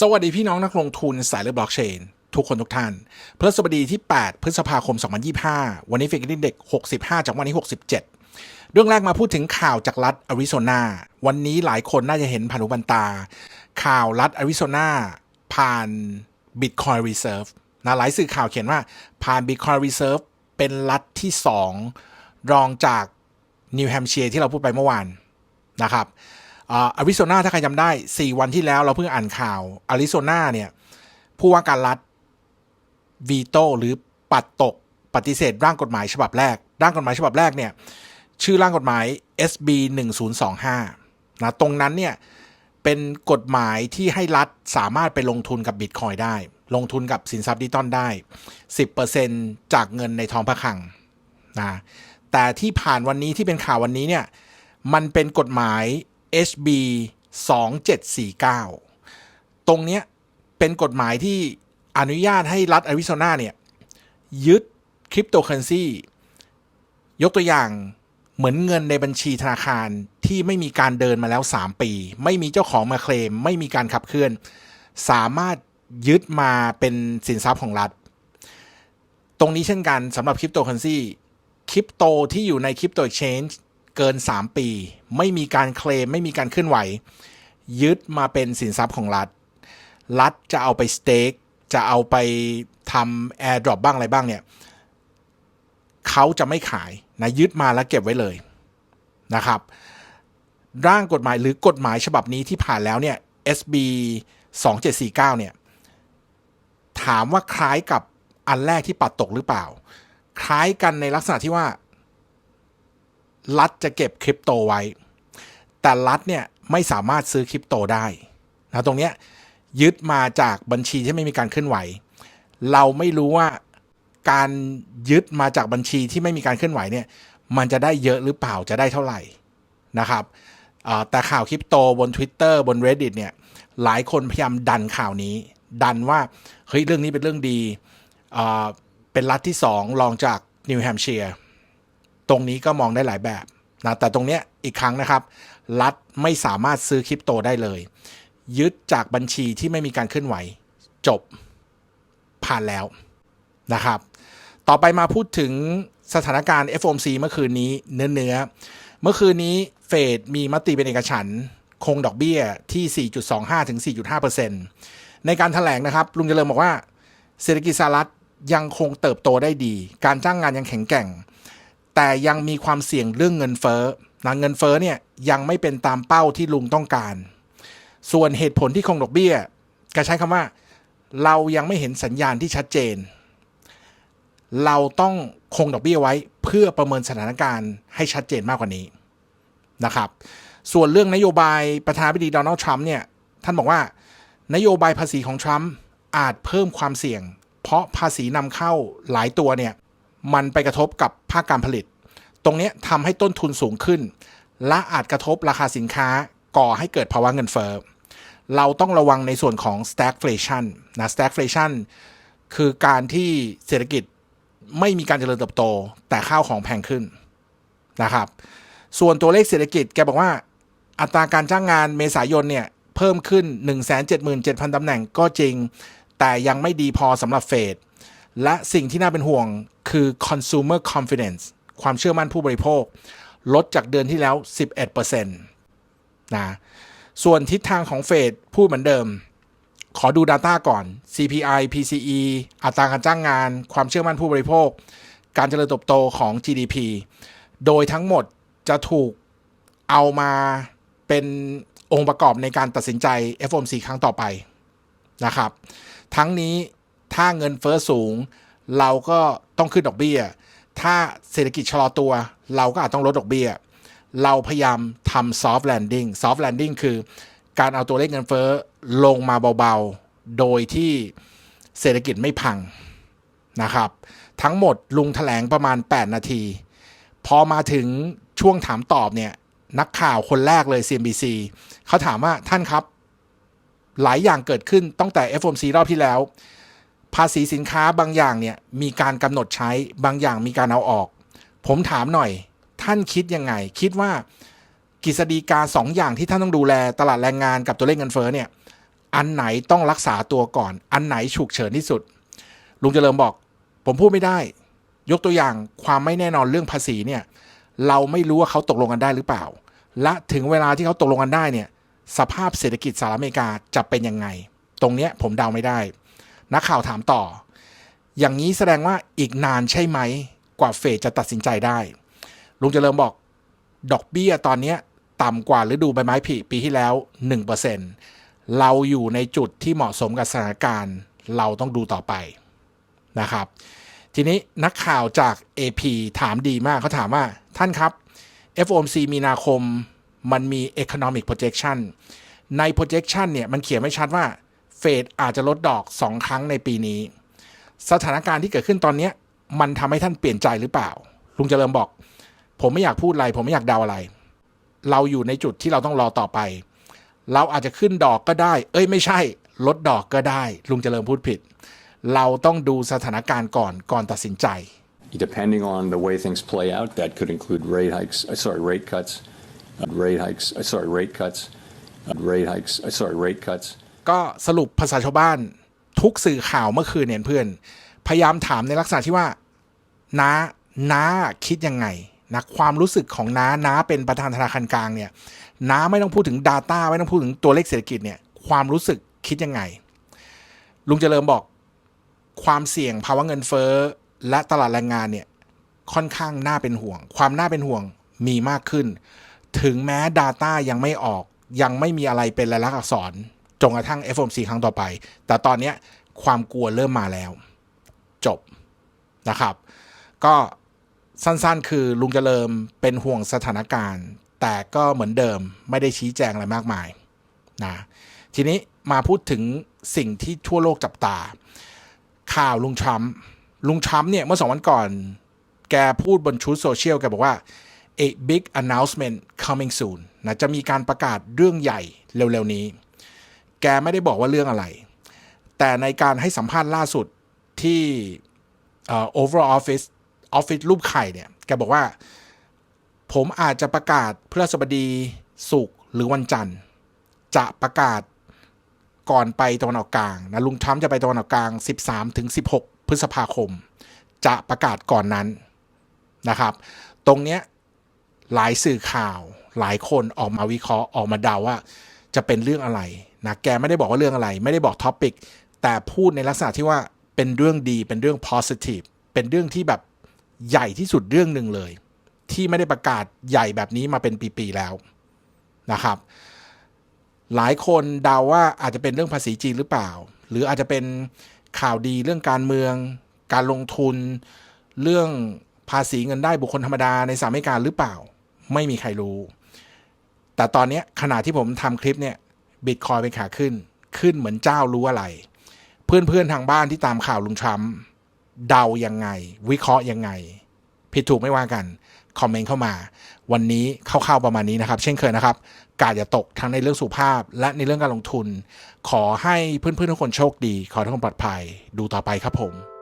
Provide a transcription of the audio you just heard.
สวัสดีพี่น้องนักลงทุนสายเลือดบล็อกเชน ทุกคนทุกท่านพฤหัสบดีที่ 8 พฤษภาคม 2025 วันนี้ฟิกดินเด็ก 65 จากวันนี้67 เรื่องแรกมาพูดถึงข่าวจากรัฐอาริโซนา วันนี้หลายคนน่าจะเห็นผ่านหูบันตา ข่าวรัฐอาริโซนาผ่าน Bitcoin Reserve นะหลายสื่อข่าวเขียนว่าผ่าน Bitcoin Reserve เป็นรัฐที่ 2 รองจากนิวแฮมเชียร์ที่เราพูดไปเมื่อวานนะครับ อาริโซนาถ้าใครจำได้ 4 วันที่แล้วเราเพิ่งอ่านข่าวอาริโซนาเนี่ยผู้ว่าการรัฐวีโตหรือปัดตกปฏิเสธร่างกฎหมายฉบับแรก ร่างกฎหมายฉบับแรกเนี่ยชื่อร่างกฎหมาย SB 1025นะตรงนั้นเนี่ยเป็นกฎหมายที่ให้รัฐสามารถไปลงทุนกับบิตคอยได้ ลงทุนกับสินทรัพย์ดิจิตอลได้ 10%จากเงินในท้องพระคลังนะแต่ที่ผ่านวันนี้ที่เป็นข่าววันนี้เนี่ยมันเป็นกฎหมาย HB 2749 ตรงเนี้ยเป็นกฎหมายที่อนุญาตให้รัฐอาริโซนาเนี่ย ยึดคริปโตเคอเรนซียกตัวอย่างเหมือนเงินในบัญชีธนาคารที่ไม่มีการเดินมาแล้ว 3 ปี ไม่มีเจ้าของมาเคลม ไม่มีการขับเคลื่อน สามารถยึดมาเป็นสินทรัพย์ของรัฐ ตรงนี้เช่นกันสำหรับคริปโตเคอเรนซีคริปโตที่อยู่ในคริปโตเอ็กชแนน เกิน 3 ปี ไม่มีการเคลมไม่มีการเคลื่อนไหว ยึดมาเป็นสินทรัพย์ของรัฐ รัฐจะเอาไปสเต็กจะเอาไปทำแอร์ดรอปบ้างอะไรบ้างเนี่ยเขาจะไม่ขายนะยึดมาแล้วเก็บไว้เลยนะครับ ร่างกฎหมายหรือกฎหมายฉบับนี้ที่ผ่านแล้วเนี่ย SB 2749เนี่ยถามว่าคล้ายกับอันแรกที่ปัดตกหรือเปล่า คล้ายกันในลักษณะที่ว่า รัฐจะเก็บคริปโตไว้ แต่รัฐเนี่ยไม่สามารถซื้อคริปโตได้นะตรงเนี้ยยึดมาจากบัญชีที่ไม่มีการเคลื่อนไหว เราไม่รู้ว่าการยึดมาจากบัญชีที่ไม่มีการเคลื่อนไหวเนี่ยมันจะได้เยอะหรือเปล่าจะได้เท่าไหร่นะครับแต่ข่าวคริปโตบน Twitter บน Reddit เนี่ยหลายคนพยายามดันข่าวนี้ ดันว่าเฮ้ยเรื่องนี้เป็นเรื่องดี เป็นรัฐที่สองรองจากนิวแฮมเชียร์ ตรงนี้ก็มองได้หลายแบบนะแต่ตรงเนี้ยอีกครั้งนะครับ รัฐไม่สามารถซื้อคริปโตได้เลย ยึดจากบัญชีที่ไม่มีการเคลื่อนไหว จบผ่านแล้วนะครับ ต่อไปมาพูดถึงสถานการณ์ FOMC เมื่อคืนนี้เนื้อเนื้อเมื่อคืนนี้เฟดมีมติเป็นเอกฉันท์คงดอกเบี้ยที่ 4.25 ถึง 4.5%ในการถแถลงนะครับ ลุงเจริญบอกว่า เศรษฐกิจสหรัฐยังคงเติบโตได้ดี การจ้างงานยังแข็งแกร่ง แต่ยังมีความเสี่ยงเรื่องเงินเฟ้อนะเงินเฟ้อเนี่ยยังไม่เป็นตามเป้าที่ลุงต้องการ ส่วนเหตุผลที่คงดอกเบี้ยก็ใช้คำว่า เรายังไม่เห็นสัญญาณที่ชัดเจน เราต้องคงดอกเบี้ยไว้เพื่อประเมินสถานการณ์ให้ชัดเจนมากกว่านี้นะครับ ส่วนเรื่องนโยบายประธานาธิบดีโดนัลด์ทรัมป์เนี่ยท่านบอกว่านโยบายภาษีของทรัมป์อาจเพิ่มความเสี่ยง เพราะภาษีนำเข้าหลายตัวเนี่ย มันไปกระทบกับภาคการผลิต ตรงนี้ทำให้ต้นทุนสูงขึ้น และอาจกระทบราคาสินค้าก่อให้เกิดภาวะเงินเฟ้อเราต้องระวังในส่วนของ stagflation นะ stagflation คือการที่เศรษฐกิจไม่มีการเจริญเติบโต แต่ข้าวของแพงขึ้นนะครับ ส่วนตัวเลขเศรษฐกิจแกบอกว่า อัตราการจ้างงานเมษายนเนี่ย เพิ่มขึ้น 177,000 ตำแหน่งก็จริง แต่ยังไม่ดีพอสำหรับเฟด และสิ่งที่น่าเป็นห่วงคือ consumer confidence ความเชื่อมั่นผู้บริโภค ลดจากเดือนที่แล้ว 11%นะส่วนทิศทางของเฟดพูดเหมือนเดิม ขอดู Data ก่อน CPI PCE อัตราการจ้างงาน ความเชื่อมั่นผู้บริโภค การเจริญเติบโตของ GDP โดยทั้งหมดจะถูกเอามาเป็นองค์ประกอบในการตัดสินใจ FOMC ครั้งต่อไปนะครับ ทั้งนี้ ถ้าเงินเฟอ้อสูง เราก็ต้องขึ้นดอกเบี้ย ถ้าเศรษฐกิจชะลอตัว เราก็อาจต้องลดดอกเบี้ย เราพยายามทำ soft landing soft landing คือ การเอาตัวเลขเงินเฟ้อลงมาเบาๆ โดยที่เศรษฐกิจไม่พังนะครับ ทั้งหมดลุงแถลงประมาณ 8 นาที พอมาถึงช่วงถามตอบเนี่ยนักข่าวคนแรกเลย CNBC เขาถามว่าท่านครับ หลายอย่างเกิดขึ้นตั้งแต่ FOMC รอบที่แล้ว ภาษีสินค้าบางอย่างเนี่ยมีการกำหนดใช้บางอย่างมีการเอาออก ผมถามหน่อย ท่านคิดยังไง คิดว่า กฤษฎีกาสองอย่างที่ท่านต้องดูแลตลาดแรงงานกับตัวเลขเงินเฟ้อเนี่ยอันไหนต้องรักษาตัวก่อน อันไหนฉุกเฉินที่สุด ลุงเจริญบอก ผมพูดไม่ได้ ยกตัวอย่างความไม่แน่นอนเรื่องภาษีเนี่ยเราไม่รู้ว่าเขาตกลงกันได้หรือเปล่า และถึงเวลาที่เขาตกลงกันได้เนี่ยสภาพเศรษฐกิจสหรัฐอเมริกาจะเป็นยังไง ตรงเนี้ยผมเดาไม่ได้ นักข่าวถามต่อ อย่างนี้แสดงว่าอีกนานใช่ไหม กว่าเฟดจะตัดสินใจได้ ลุงเจริญบอก ดอกเบี้ยตอนนี้ต่ำกว่าฤดูใบไม้ผลิปีที่แล้ว 1%เราอยู่ในจุดที่เหมาะสมกับสถานการณ์ เราต้องดูต่อไปนะครับ ทีนี้นักข่าวจาก AP ถามดีมากเขาถามว่าท่านครับ FOMC มีนาคมมันมี economic projection ใน projection เนี่ย มันเขียนไม่ชัดว่า เฟดอาจจะลดดอก 2 ครั้งในปีนี้ สถานการณ์ที่เกิดขึ้นตอนนี้มันทำให้ท่านเปลี่ยนใจหรือเปล่า ลุงเจริญบอก ผมไม่อยากพูดอะไร ผมไม่อยากเดาอะไร เราอยู่ในจุดที่เราต้องรอต่อไป เราอาจจะขึ้นดอกก็ได้ เอ้ยไม่ใช่ ลดดอกก็ได้ ลุงเจริญพูดผิด เราต้องดูสถานการณ์ก่อนก่อนตัดสินใจ Depending on the way things play out, that could include rate hikes, sorry, rate cuts, rate hikes, uh, sorry, rate cuts, rate hikes, sorry, rate cuts. ก็สรุปภาษาชาวบ้านทุกสื่อข่าวเมื่อคืนเนี่ยเพื่อน พยายามถามในลักษณะที่ว่าน้าน้าคิดยังไงนะความรู้สึกของน้าน้าเป็นประธานธนาคารกลางเนี่ยน้าไม่ต้องพูดถึง Data ไม่ต้องพูดถึงตัวเลขเศรษฐกิจเนี่ยความรู้สึกคิดยังไง ลุงเจริญบอกความเสี่ยงภาวะเงินเฟ้อและตลาดแรงงานเนี่ยค่อนข้างน่าเป็นห่วง ความน่าเป็นห่วงมีมากขึ้น ถึงแม้ Data ยังไม่ออกยังไม่มีอะไรเป็นลายลักษณ์อักษร จนกระทั่ง FOMC ครั้งต่อไป แต่ตอนนี้ความกลัวเริ่มมาแล้ว จบนะครับ ก็สั้นๆ คือลุงเจริญเป็นห่วงสถานการณ์ แต่ก็เหมือนเดิมไม่ได้ชี้แจงอะไรมากมายนะทีนี้มาพูดถึงสิ่งที่ทั่วโลกจับตา ข่าวลุงทรัมป์ลุงทรัมป์เนี่ย เมื่อสองวันก่อน แกพูดบนชุดโซเชียล แกบอกว่า a big announcement coming soon นะจะมีการประกาศเรื่องใหญ่เร็ว ๆ นี้ แกไม่ได้บอกว่าเรื่องอะไร แต่ในการให้สัมภาษณ์ล่าสุดที่ overall office office รูปไข่เนี่ย แกบอกว่า ผมอาจจะประกาศพฤหัสบดีศุกร์หรือวันจันทร์ จะประกาศก่อนไปตะวันออกกลางนะลุงทรัมป์จะไปตะวันออกกลาง 13ถึง16 พฤษภาคม จะประกาศก่อนนั้นนะครับ ตรงเนี้ยหลายสื่อข่าวหลายคนออกมาวิเคราะห์ออกมาเดาว่า จะเป็นเรื่องอะไรนะแกไม่ได้บอกว่าเรื่องอะไร ไม่ได้บอกท็อปิกแต่พูดในลักษณะที่ว่าเป็นเรื่องดีเป็นเรื่อง positive เป็นเรื่องที่แบบใหญ่ที่สุดเรื่องหนึ่งเลย ที่ไม่ได้ประกาศใหญ่แบบนี้มาเป็นปีๆแล้วนะครับ หลายคนเดาว่าอาจจะเป็นเรื่องภาษีจีนหรือเปล่า หรืออาจจะเป็นข่าวดีเรื่องการเมือง การลงทุน เรื่องภาษีเงินได้บุคคลธรรมดาในสหรัฐอเมริกาหรือเปล่า ไม่มีใครรู้ แต่ตอนนี้ขณะที่ผมทำคลิปเนี่ยบิตคอยเป็นขาขึ้น ขึ้นเหมือนเจ้ารู้อะไร เพื่อนๆทางบ้านที่ตามข่าวลุงทรัมป์เดายังไง วิเคราะห์ยังไง ผิดถูกไม่ว่ากัน คอมเมนต์เข้ามา วันนี้คร่าวๆประมาณนี้นะครับ เช่นเคยนะครับกาดอย่าตกทั้งในเรื่องสุภาพ และในเรื่องการลงทุน ขอให้เพื่อนๆทุกคนโชคดี ขอทุกคนปลอดภัย ดูต่อไปครับผม